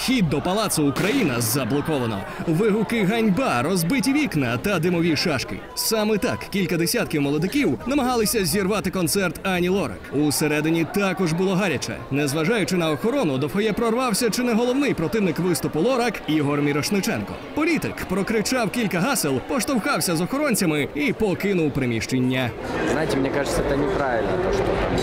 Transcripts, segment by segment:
Вхід до палацу Україна заблоковано. Вигуки ганьба, розбиті вікна та димові шашки. Саме так кілька десятків молодиків намагалися зірвати концерт Ані Лорак. Усередині також було гаряче. Незважаючи на охорону, до фоє прорвався чи не головний противник виступу Лорак Ігор Мірошниченко. Політик прокричав кілька гасел, поштовхався з охоронцями і покинув приміщення. Знаете, мне кажется, это неправильно, то, что там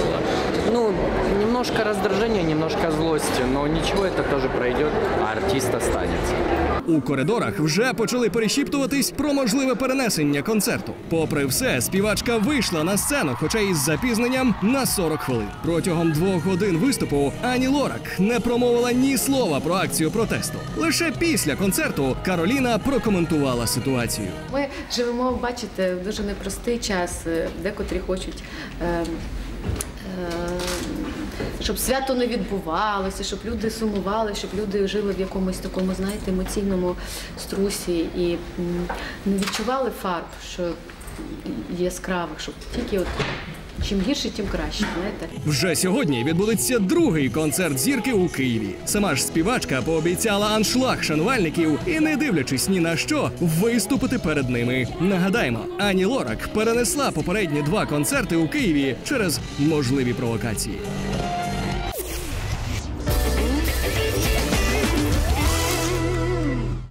немножко раздражения, немножко злости, но ничего, это тоже пройдет, а артист останется. У коридорах вже почали перешіптуватись про можливе перенесення концерту. Попри все, співачка вийшла на сцену, хоча із запізненням на 40 хвилин. Протягом двох годин виступу Ані Лорак не промовила ні слова про акцію протесту. Лише після концерту Кароліна прокоментувала ситуацію. Ми живемо, бачите, в дуже непростий час. Е, Декотрі хочуть. Е, е, щоб свято не відбувалося, щоб люди сумували, щоб люди жили в якомусь такому, знаєте, емоційному струсі і не відчували фарб, що яскравих, щоб тільки от чим гірше, тим краще. Знаєте. Вже сьогодні відбудеться другий концерт зірки у Києві. Сама ж співачка пообіцяла аншлаг шанувальників і, не дивлячись ні на що, виступити перед ними. Нагадаємо, Ані Лорак перенесла попередні два концерти у Києві через можливі провокації.